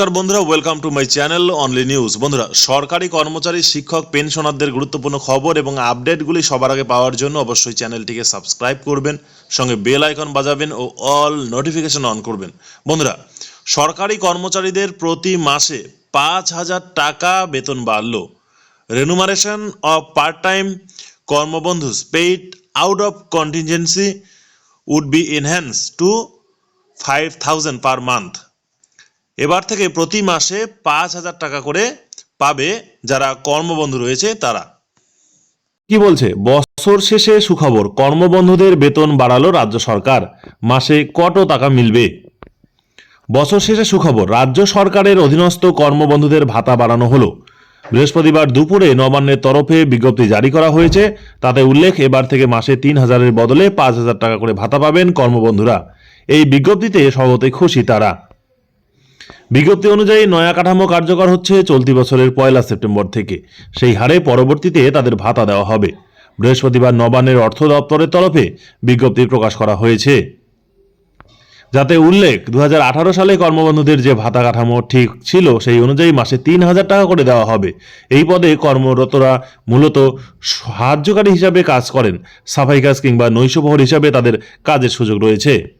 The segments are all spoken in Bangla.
নমস্কার বন্ধুরা welcome to my channel only news বন্ধুরা, সরকারি কর্মচারী, শিক্ষক, পেনশনারদের গুরুত্বপূর্ণ খবর এবং আপডেটগুলি সবার আগে পাওয়ার জন্য অবশ্যই চ্যানেলটিকে সাবস্ক্রাইব করবেন, সঙ্গে বেল আইকন বাজাবেন ও অল নোটিফিকেশন অন করবেন। বন্ধুরা, সরকারি কর্মচারীদের প্রতি মাসে পাঁচ হাজার টাকা বেতন বাড়ল। Remuneration of part time কর্মবন্ধুস paid out of contingency would be enhance two five thousand per month এবার থেকে প্রতি মাসে পাঁচ হাজার টাকা করে পাবে যারা কর্মবন্ধু রয়েছে তারা। কি বলছে? বছর শেষে সুখবর, কর্মবন্ধুদের বেতন বাড়ালো রাজ্য সরকার। মাসে কত টাকা মিলবে? বছর শেষে সুখবর, রাজ্য সরকারের অধীনস্থ কর্মবন্ধুদের ভাতা বাড়ানো হলো। বৃহস্পতিবার দুপুরে নবান্নের তরফে বিজ্ঞপ্তি জারি করা হয়েছে। তাতে উল্লেখ, এবার থেকে মাসে তিন হাজারের বদলে পাঁচ হাজার টাকা করে ভাতা পাবেন কর্মবন্ধুরা। এই বিজ্ঞপ্তিতে স্বভাবতই খুশি তারা। বিজ্ঞপ্তি অনুযায়ী নয়া কাঠামো কার্যকর হচ্ছে চলতি বছরের পয়লা সেপ্টেম্বর থেকে। সেই হারে পরবর্তীতে তাদের ভাতা দেওয়া হবে। বৃহস্পতিবার নবান্নের অর্থ দপ্তরের তরফে বিজ্ঞপ্তি প্রকাশ করা হয়েছে। যাতে উল্লেখ দু হাজার আঠারো সালে কর্মবন্ধুদের যে ভাতা কাঠামো ঠিক ছিল, সেই অনুযায়ী মাসে তিন হাজার টাকা করে দেওয়া হবে। এই পদে কর্মরতরা মূলত সাহায্যকারী হিসাবে কাজ করেন। সাফাই কাজ কিংবা নৈশপ্রহর হিসাবে তাদের কাজের সুযোগ রয়েছে।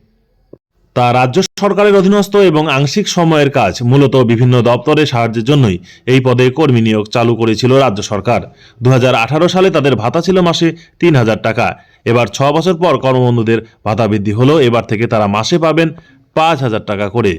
তা রাজ্য সরকারের অধীনস্থ এবং আংশিক সময়ের কাজ মূলত বিভিন্ন দপ্তরের সাহায্যের জন্যই এই পদে কর্মী নিয়োগ চালু করেছিল রাজ্য সরকার। দু হাজার আঠারো সালে তাদের ভাতা ছিল মাসে তিন হাজার টাকা। এবার ছ বছর পর কর্মবন্ধুদের ভাতা বৃদ্ধি হলো। এবার থেকে তারা মাসে পাবেন পাঁচ হাজার টাকা করে।